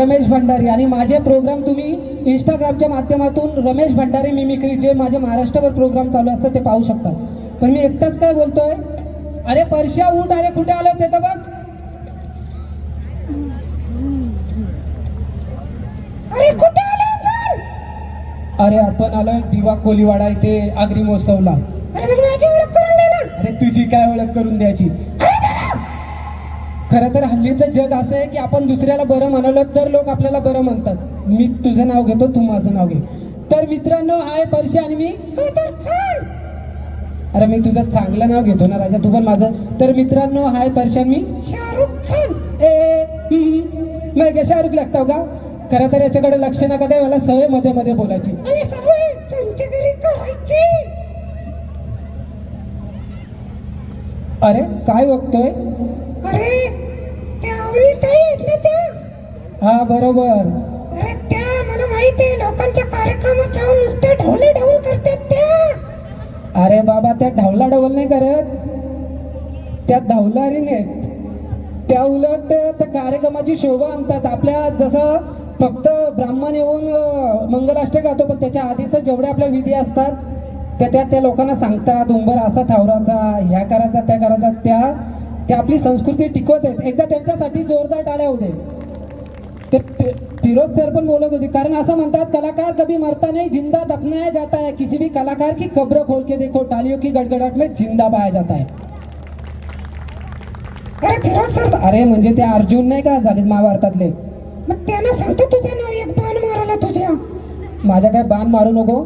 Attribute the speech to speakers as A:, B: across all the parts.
A: रमेश भंडारी आणि माझे प्रोग्राम तुम्ही इंस्टाग्रामच्या माध्यमातून रमेश भंडारी मिमिक्री जे माझे महाराष्ट्रभर प्रोग्राम चालू असतात ते पाहू शकता. पण मी एकटाच काय बोलतोय? अरे परश्या उठ अरे कुठे आलं ते तर बघ. अरे कुठे? अरे आपण आलोय दिवा कोलीवाडा इथे आगरी महोत्सवला. अरे तुझी काय ओळख करून द्यायची? खरं तर हल्लीचं जग असं आहे की आपण दुसऱ्याला बरं म्हणालो तर लोक आपल्याला बरं म्हणतात. मी तुझं नाव घेतो तू माझं नाव घे. तर मित्रांनो हाय परशे आणि मी खान. अरे मी तुझं चांगलं नाव घेतो ना राजा तू पण माझं. तर मित्रांनो हाय परशान मी शाहरुख खान. ए हम्म, मैं शाहरुख लागतो का? खरं तर याच्याकडे लक्ष नका द्या मला सवयमध्ये मध्ये बोलायची. अरे काय बघतोय? अरे त्या आवळी ताई आहेत ना त्या? हा बरोबर. अरे त्या मला माहिती आहे लोकांच्या कार्यक्रमात जाऊन नुसते ढवले ढवळ करतात त्या. अरे बाबा त्या ढवला ढवल नाही करत. त्या धावलारी नाहीत त्या उलट त्या कार्यक्रमाची शोभा आणतात. आपल्या जसं फक्त ब्राह्मण येऊन अं, मंगलाष्टक गातो पण त्याच्या आधीचं जेवढे आपल्या विधी असतात त्या त्या त्या लोकांना सांगतात उंबर असा थावराचा ह्या करायचा त्या करायचा त्या त्या आपली संस्कृती टिकवत आहेत. एकदा त्यांच्यासाठी जोरदार टाळ्या होते ते फिरोज सर पण बोलत होते कारण असं म्हणतात कलाकार कभी मरता नहीं जिंदा दफनाया जाता है. किसी भी कलाकार की कब्र खोल के देखो टालियों की गड़गड़ाहट में जिंदा पाया जाता है। अरे फिरोज सर अरे म्हणजे ते अर्जुन नाही का झाले महाभारतातले? मग त्यांना सांगतो तुझं नाव एक बाण मारायला तुझ्या. माझ्या काय बाण मारू नको?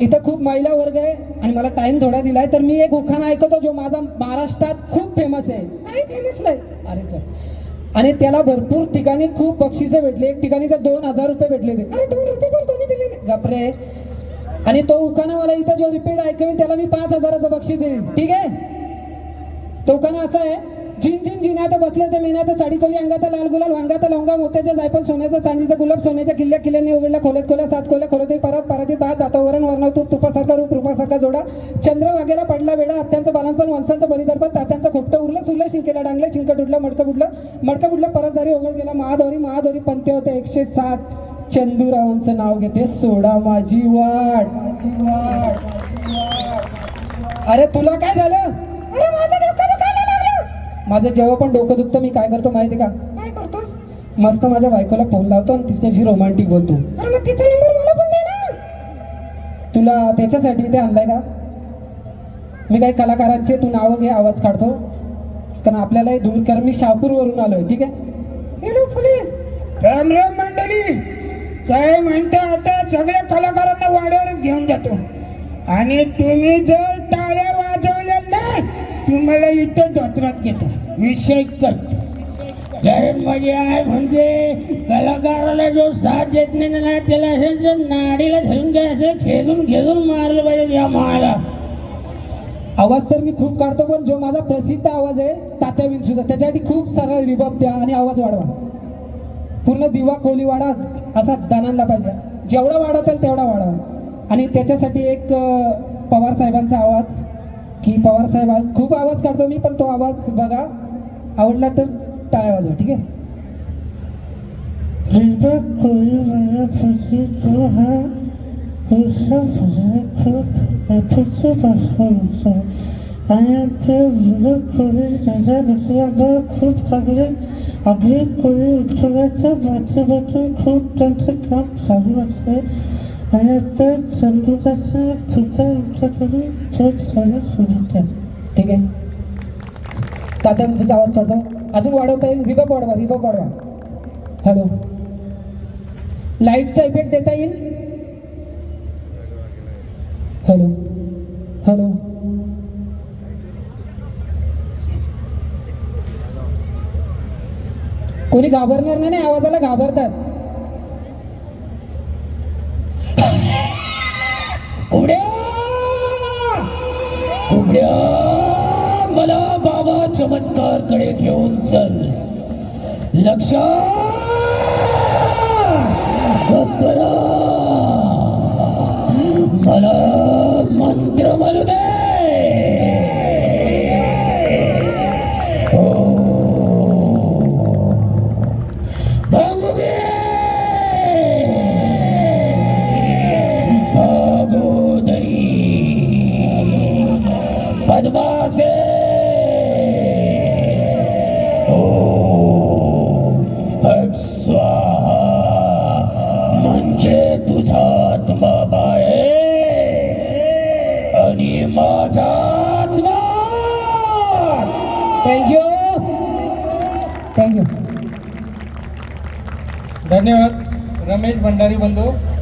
A: इथं खूप महिला वर्ग आहे आणि मला टाइम थोडा दिलाय तर मी एक उखाणा ऐकतो जो माझा महाराष्ट्रात खूप फेमस आहे. काय फेमस नाही. अरे चल. आणि त्याला भरपूर ठिकाणी खूप बक्षिसं भेटले. एक ठिकाणी तर दोन हजार रुपये भेटले ते. अरे दोन रुपये पण कोणी दिले नाही. गपरे आणि तो उखाणा मला इथं जो रिपीट ऐकवेन त्याला मी पाच हजाराचं बक्षीस देईन. ठीक आहे? तो उखाणा असा आहे जिन जिन जिन्यात बसले ते मेन्यात साडी चोली अंगात लाल गुलाल वांगात लवंगा मोत्याच्या जायफल सोन्याचं चांदीचा गुलाब सोन्याच्या किल्ल्या किल्ल्याने उघडला खोल्यात खोल्या सात खोल्या खोलते परत परातीत भात वातावरण वर्ण तूप तुपासारखा रूप रूपासारखा जोडा. चंद्र वागेला पडला वेळा अत्यांचं बालनपण वंशांचं बलिदर्पण तात्यांचं खोपटं उरलं सुरलं शिंकेला डांगलं शिंकट उडलं मडकं बुडलं मडकं बुडलं परतदारी ओघळ गेला महादोरी महादोरी पंते होते एकशे साठ चंदूरावांचं नाव घेते सोडा माझी वाट. अरे तुला काय झालं अरे माझं डोकं दुखायला लागलं माझं जेव्हा पण डोकं दुखतं मी काय करतो माहिती का? काय करतोस? मस्त माझ्या बायकोला फोन लावतो आणि तिच्याशी रोमांटिक बोलतो. अरे मग तिचा नंबर मला पण दे ना. तुला त्याच्यासाठी इथे आणलाय का? मी काही कलाकारांचे तू नावं घे आवाज काढतो. कारण आपल्याला हे दूर कर मी शहापूरवरून आलोय ठीक आहे? हॅलो फुले.
B: राम राम मंडळी. काय म्हणता आता? सगळ्या कलाकारांना वाड्यावरच घेऊन जातो. आणि तुम्ही जर टाळ्या तुम्हाला इथं धोत्रात घेतो. विषय करतो. कारण म्हणजे आहे म्हणजे कलाकाराला जो साथ देत नाही ना त्याला असं नाडीला धरून काय असं खेळून घेऊन मारलं पाहिजे या माळा
A: आवाज तर मी खूप काढतो पण जो माझा प्रसिद्ध आवाज आहे तात्या विंचूचा त्याच्यासाठी खूप सारा रिबाब द्या आणि आवाज वाढवा. पूर्ण दिवा खोली वाढा असा दानांना पाहिजे. जेवढा वाढवता तेवढा वाढवा. आणि त्याच्यासाठी एक पवार साहेबांचा आवाज. की पवार साहेब खूप आवाज काढतो मी पण तो आवाज बघा. आवडला तर टाळ्या वाजवा ठीक आहे?
C: खूप चांगले अगदी कोळी उत्सवाचं खूप त्यांचं काम चालू असते. आणि ते संगीताचं तिथं आमच्याकडे थेट झालं सुरू
A: ठीक आहे. तात्या म्हणजे आवाज करतो अजून वाढवता येईल? रिबक वाढवा रिबक वाढवा. हॅलो लाईटचा इफेक्ट देता येईल? हॅलो हॅलो कोणी घाबरणार नाही आवाजाला घाबरतात.
B: उड्या उड्या मला बाबा चमत्कारकडे घेऊन चल. लक्ष. मला मंत्र स्वाहा म्हणजे तुझा आत्मा बाहेर आणि माझा आत्मा
A: थँक्यू थँक्यू
D: धन्यवाद. रमेश भंडारी बंधू.